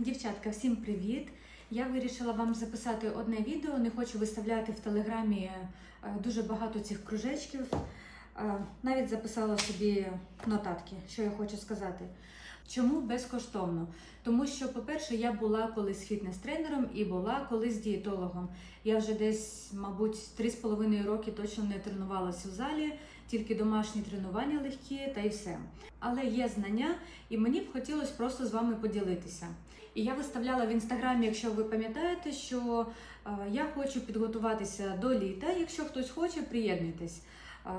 Дівчатка, всім привіт! Я вирішила вам записати одне відео. Не хочу виставляти в телеграмі е, дуже багато цих кружечків. Е, Навіть записала собі нотатки, що я хочу сказати. Чому безкоштовно? Тому що, по-перше, я була колись фітнес-тренером і була колись дієтологом. Я вже десь, мабуть, 3,5 роки точно не тренувалася в залі, тільки домашні тренування легкі та й все. Але є знання, і мені б хотілося просто з вами поділитися. І я виставляла в інстаграмі, якщо ви пам'ятаєте, що е, я хочу підготуватися до літа. Якщо хтось хоче, приєднуйтесь. Е,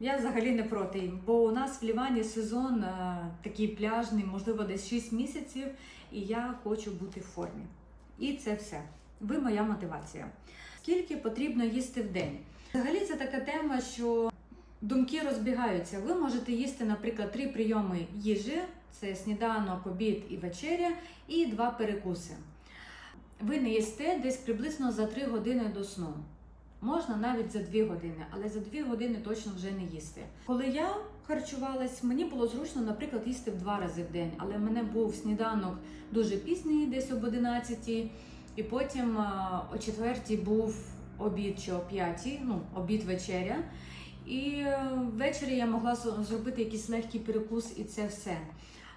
я взагалі не проти, бо у нас в Лівані сезон е, такий пляжний, можливо, десь 6 місяців, і я хочу бути в формі. І це все. Ви моя мотивація. Скільки потрібно їсти в день? Взагалі це така тема, що думки розбігаються. Ви можете їсти, наприклад, три прийоми їжі: це сніданок, обід і вечеря, і два перекуси. Ви не їсте десь приблизно за 3 години до сну. Можна навіть за 2 години, але за 2 години точно вже не їсти. Коли я харчувалась, мені було зручно, наприклад, їсти в два рази в день, але в мене був сніданок дуже пізній, десь об 11, і потім о 4 був обід чи о 5, ну, обід вечеря. І е, ввечері я могла зробити якийсь легкий перекус, і це все.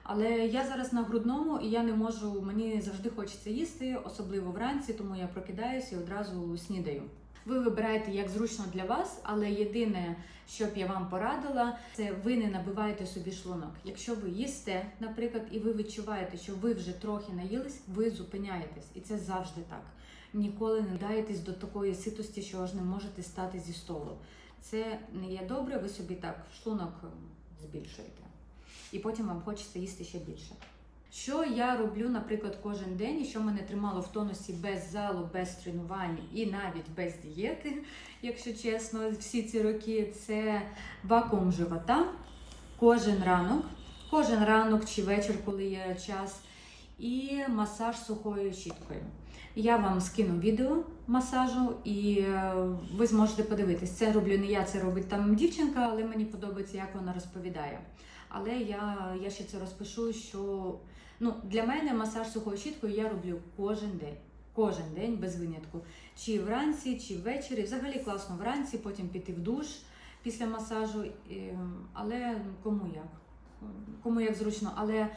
Але я зараз на грудному і я не можу, мені завжди хочеться їсти, особливо вранці, тому я прокидаюся і одразу снідаю. Ви вибираєте як зручно для вас, але єдине, що б я вам порадила, це ви не набиваєте собі шлунок. Якщо ви їсте, наприклад, і ви відчуваєте, що ви вже трохи наїлись, ви зупиняєтесь, і це завжди так. Ніколи не даєтесь до такої ситості, що аж не можете стати зі столу. Це не є добре, ви собі так шлунок збільшуєте. І потім вам хочеться їсти ще більше. Що я роблю, наприклад, кожен день, і що мене тримало в тонусі без залу, без тренувань і навіть без дієти, якщо чесно, всі ці роки це вакуум живота кожен ранок, кожен ранок чи вечір, коли є час, і масаж сухою щіткою. Я вам скину відео масажу, і е, ви зможете подивитись. Це роблю не я, це робить там дівчинка, але мені подобається, як вона розповідає. Але я, я ще це розпишу, що ну, для мене масаж сухою щіткою я роблю кожен день. Кожен день без винятку. Чи вранці, чи ввечері. Взагалі класно вранці, потім піти в душ після масажу. Але кому як? Кому як зручно, але е,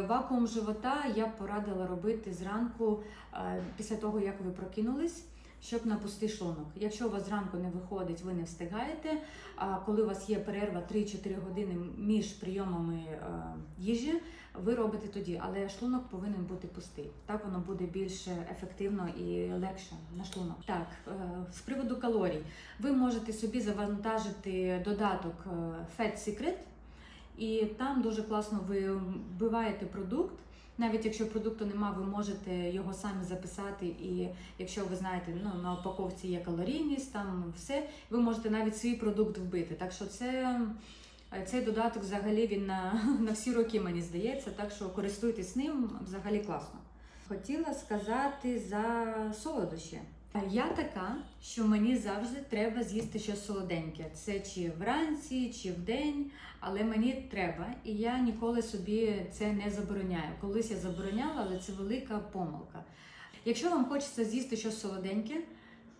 вакуум живота я порадила робити зранку е, після того, як ви прокинулись, щоб на пустий шлунок. Якщо у вас зранку не виходить, ви не встигаєте. А коли у вас є перерва 3-4 години між прийомами е, їжі, ви робите тоді, але шлунок повинен бути пустий. Так воно буде більш ефективно і легше на шлунок. Так, е, з приводу калорій, ви можете собі завантажити додаток е, Fat Secret. І там дуже класно ви вбиваєте продукт. Навіть якщо продукту нема, ви можете його самі записати. І якщо ви знаєте, ну на упаковці є калорійність, там все, ви можете навіть свій продукт вбити. Так що це цей додаток взагалі він на, на всі роки, мені здається. Так що користуйтесь ним взагалі класно. Хотіла сказати за солодощі. Я така, що мені завжди треба з'їсти щось солоденьке. Це чи вранці, чи вдень, але мені треба, і я ніколи собі це не забороняю. Колись я забороняла, але це велика помилка. Якщо вам хочеться з'їсти щось солоденьке,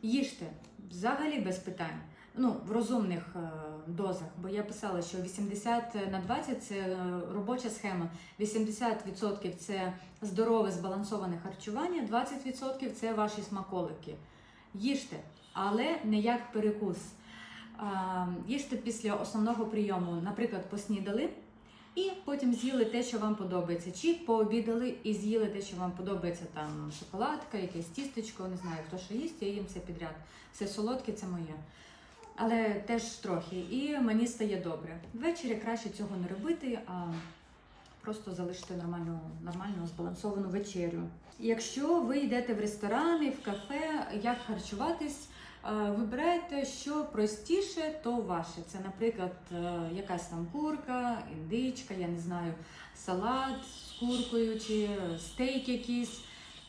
їжте взагалі без питань. Ну, в розумних е, дозах, бо я писала, що 80 на 20 це е, робоча схема, 80% це здорове збалансоване харчування, 20% це ваші смаколики. Їжте, але не як перекус. Їжте після основного прийому, наприклад, поснідали і потім з'їли те, що вам подобається. Чи пообідали і з'їли те, що вам подобається, там шоколадка, якесь тістечко, не знаю, хто що їсть, я їм все підряд. Все солодке, це моє. Але теж трохи. І мені стає добре. Ввечері краще цього не робити, а просто залишити нормальну, нормальну збалансовану вечерю. Якщо ви йдете в ресторани, в кафе, як харчуватись, е, вибирайте, що простіше, то ваше. Це, наприклад, е, якась там курка, індичка, я не знаю, салат з куркою чи стейк якийсь.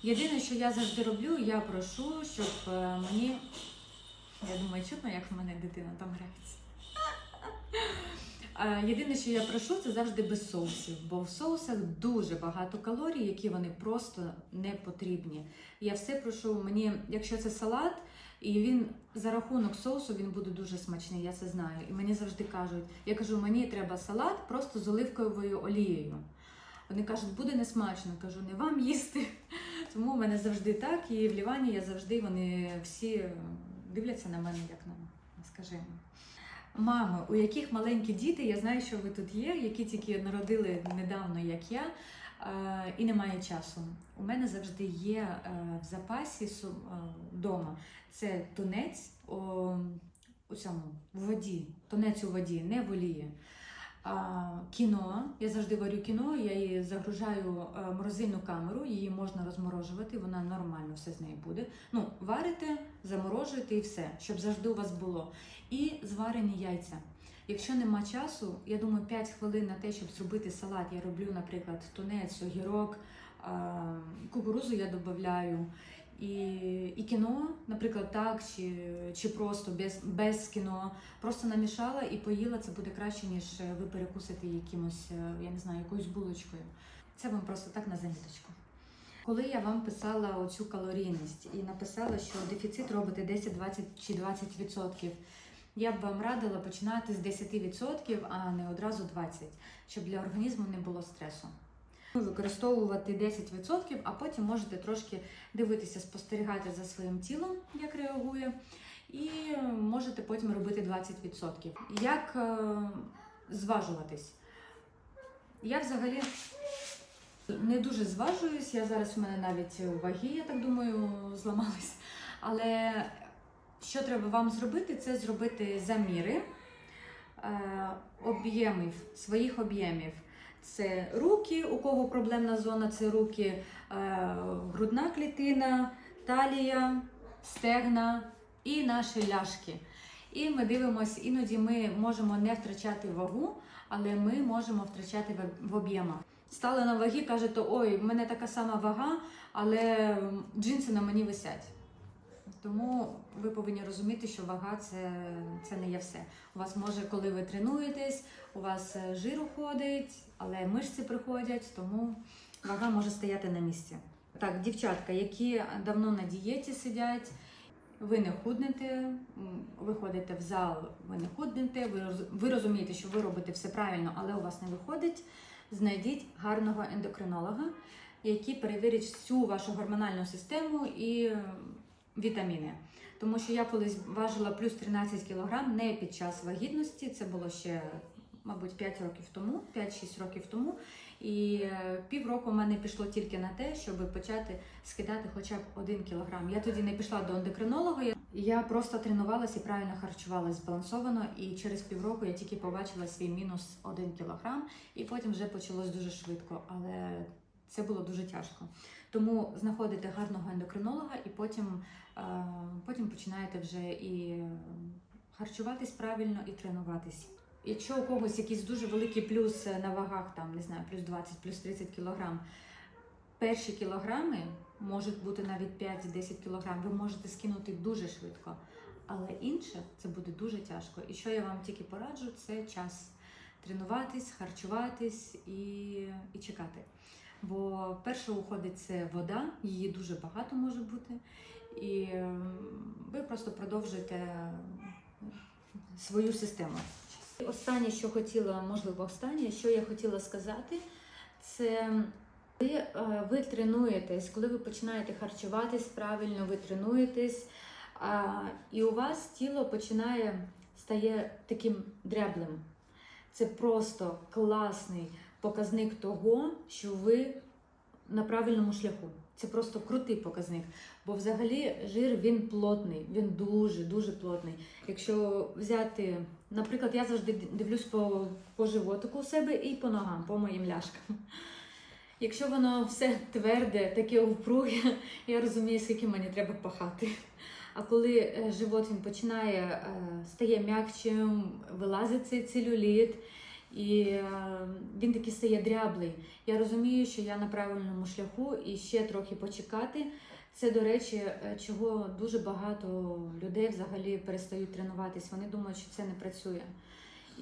Єдине, що я завжди роблю, я прошу, щоб е, мені. Я думаю, чутно, як в мене дитина там грається. Єдине, що я прошу, це завжди без соусів, бо в соусах дуже багато калорій, які вони просто не потрібні. Я все прошу мені, якщо це салат, і він за рахунок соусу він буде дуже смачний, я це знаю. І мені завжди кажуть, я кажу, мені треба салат просто з оливковою олією. Вони кажуть, буде несмачно. Кажу, не вам їсти. Тому в мене завжди так. І в Лівані я завжди вони всі дивляться на мене, як на скажімо. Мами, у яких маленькі діти, я знаю, що ви тут є, які тільки народили недавно, як я, е, і немає часу. У мене завжди є е, в запасі вдома. Це тунець у цьому в воді, тунець у воді, не в олії. А, кіно. Я завжди варю кіно, я її загружаю е, морозильну камеру, її можна розморожувати, вона нормально все з нею буде. Ну, варите, заморожуєте і все, щоб завжди у вас було. І зварені яйця. Якщо нема часу, я думаю, 5 хвилин на те, щоб зробити салат. Я роблю, наприклад, тунець, огірок, кукурузу я додаю. І, і кіно, наприклад, так, чи, чи просто без, без кіно. Просто намішала і поїла, це буде краще, ніж е, ви перекусите якимось, е, я не знаю, якоюсь булочкою. Це вам просто так на заміточку. Коли я вам писала оцю калорійність і написала, що дефіцит робите 10, 20 чи 20%, я б вам радила починати з 10%, а не одразу 20%, щоб для організму не було стресу. Використовувати 10%, а потім можете трошки дивитися, спостерігати за своїм тілом, як реагує, і можете потім робити 20%. Як е, зважуватись? Я взагалі не дуже зважуюсь. Я зараз в мене навіть ваги, я так думаю, зламались. Але що треба вам зробити, це зробити заміри е, об'ємів, своїх об'ємів. Це руки, у кого проблемна зона, це руки, е, грудна клітина, талія, стегна і наші ляшки. І ми дивимося, іноді ми можемо не втрачати вагу, але ми можемо втрачати в- об'ємах. Стали на ваги, кажете, ой, в мене така сама вага, але джинси на мені висять. Тому ви повинні розуміти, що вага це, це не є все. У вас може, коли ви тренуєтесь, у вас е, жир уходить, але мишці приходять, тому вага може стояти на місці. Так, дівчатка, які давно на дієті сидять, ви не худнете, ви ходите в зал, ви не худнете, ви, ви розумієте, що ви робите все правильно, але у вас не виходить. Знайдіть гарного ендокринолога, який перевірить всю вашу гормональну систему і вітаміни. Тому що я колись важила плюс 13 кг не під час вагітності, це було ще, мабуть, 5 років тому, 5-6 років тому. І е, півроку в мене пішло тільки на те, щоб почати скидати хоча б 1 кг. Я тоді не пішла до ендокринолога. я- просто тренувалася і правильно харчувалася збалансовано. І через півроку я тільки побачила свій мінус 1 кг, і потім вже почалось дуже швидко. Але це було дуже тяжко. Тому знаходите гарного ендокринолога і потім, е, потім починаєте вже і е, харчуватись правильно і тренуватись. Якщо у когось якийсь дуже великий плюс на вагах, там не знаю, плюс 20, плюс 30 кілограм, перші кілограми можуть бути навіть 5-10 кілограм. Ви можете скинути дуже швидко. Але інше це буде дуже тяжко. І що я вам тільки пораджу, це час тренуватись, харчуватись і, і чекати. Бо перше уходить це вода, її дуже багато може бути. І ем, ви просто продовжуєте свою систему. Останнє, що хотіла, можливо, останнє, що я хотіла сказати, це коли е, ви тренуєтесь, коли ви починаєте харчуватись правильно, ви тренуєтесь, і у вас тіло починає стає таким дряблим. Це просто класний показник того, що ви на правильному шляху. Це просто крутий показник. Бо взагалі жир він плотний, він дуже дуже плотний. Якщо взяти, наприклад, я завжди дивлюсь по, по животику у себе і по ногам, по моїм ляшкам. Якщо воно все тверде, таке упруге, я розумію, скільки мені треба пахати. А коли е, живот він починає е, стає м'якчим, вилазить цей целюліт, і е, він такий стає дряблий. Я розумію, що я на правильному шляху і ще трохи почекати. Це, до речі, е, чого дуже багато людей взагалі перестають тренуватись. Вони думають, що це не працює.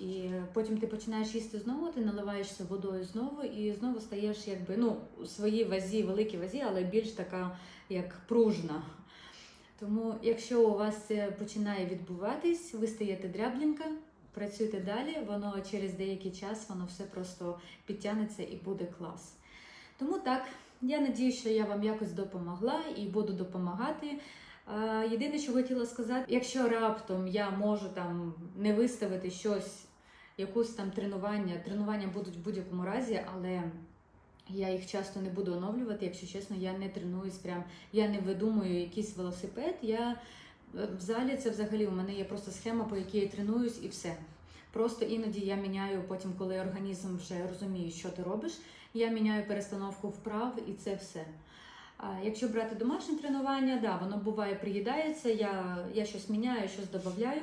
І потім ти починаєш їсти знову, ти наливаєшся водою знову і знову стаєш якби ну, у своїй вазі, великій вазі, але більш така як пружна. Тому, якщо у вас це починає відбуватись, ви стаєте дряблінка, працюйте далі, воно через деякий час воно все просто підтягнеться і буде клас. Тому так, я надію, що я вам якось допомогла і буду допомагати. Єдине, що хотіла сказати, якщо раптом я можу там не виставити щось, якусь там тренування, тренування будуть в будь-якому разі, але я їх часто не буду оновлювати, якщо чесно, я не тренуюсь прям, я не видумую якийсь велосипед. Я в залі це взагалі у мене є просто схема, по якій я тренуюсь, і все. Просто іноді я міняю потім, коли організм вже розуміє, що ти робиш, я міняю перестановку вправ і це все. А якщо брати домашнє тренування, да, воно буває приїдається, я, я щось міняю, щось додаю.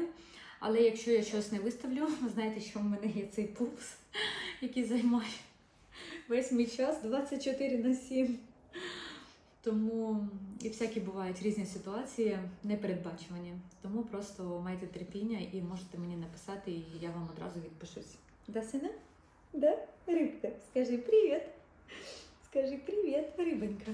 Але якщо я щось не виставлю, ви знаєте, що в мене є цей пупс, який займає весь мій час 24 на 7. Тому і всякі бувають різні ситуації, непередбачувані. Тому просто майте терпіння і можете мені написати, і я вам одразу відпишусь. Да, сина? Да? Рибка, скажи привіт. Скажи привіт, рибонька.